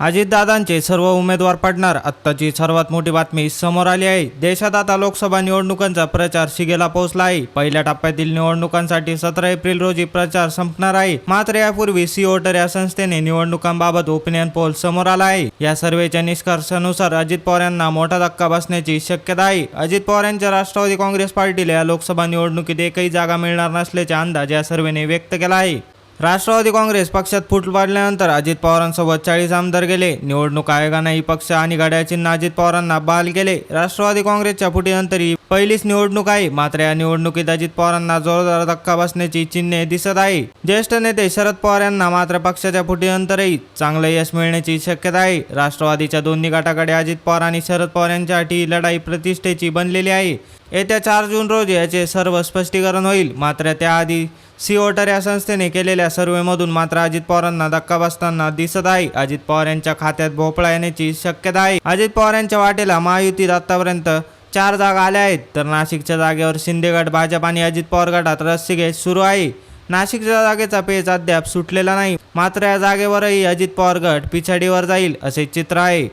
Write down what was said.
अजितदादांचे सर्व उमेदवार पडणार. आत्ताची सर्वात मोठी बातमी समोर आली आहे. देशात आता लोकसभा निवडणुकांचा प्रचार शिगेला पोहोचला आहे पहिल्या टप्प्यातील निवडणुकांसाठी सतरा एप्रिल रोजी प्रचार संपणार आहे. मात्र यापूर्वी सी वोटर या संस्थेने निवडणुकांबाबत ओपिनियन पोल समोर आला आहे. या सर्वेच्या निष्कर्षानुसार अजित पवार यांना मोठा धक्का बसण्याची शक्यता आहे. अजित पवार यांच्या राष्ट्रवादी काँग्रेस पार्टीला या लोकसभा निवडणुकीत एकही जागा मिळणार नसल्याचा अंदाज या सर्वेने व्यक्त केला आहे. राष्ट्रवादी काँग्रेस पक्षात फूट पाडल्यानंतर अजित पवारांसोबत चाळीस आमदार गेले. निवडणूक आयोगाने ही पक्ष आणि घड्याळ चिन्ह अजित पवारांना बहाल केले राष्ट्रवादी काँग्रेसच्या फुटीनंतरही पहिलीच निवडणूक आहे. मात्र या निवडणुकीत अजित पवारांना जोरदार धक्का बसण्याची चिन्हे दिसत आहे. ज्येष्ठ नेते शरद पवार यांना मात्र पक्षाच्या फुटीनंतरही चांगलं यश मिळण्याची शक्यता आहे. राष्ट्रवादीच्या दोन्ही गटाकडे अजित पवार आणि शरद पवार यांच्यासाठी लढाई प्रतिष्ठेची बनलेली आहे. येत्या चार जून रोजी याचे सर्व स्पष्टीकरण होईल. मात्र त्याआधी सी वोटर या संस्थेने केलेल्या सर्व्हेमधून मात्र अजित पवारांना धक्का बसताना दिसत आहे. अजित पवार यांच्या खात्यात भोपळा येण्याची शक्यता आहे. अजित पवार यांच्या वाटेला महायुतीत आतापर्यंत चार जागा आल्या आहेत. तर नाशिकच्या जागेवर शिंदेगड भाजप आणि अजित पवार गटात रस्सीखेच सुरू आहे. नाशिकच्या जागेचा पेच अद्याप सुटलेला नाही. मात्र या जागेवरही अजित पवार गट पिछाडीवर जाईल असे चित्र आहे.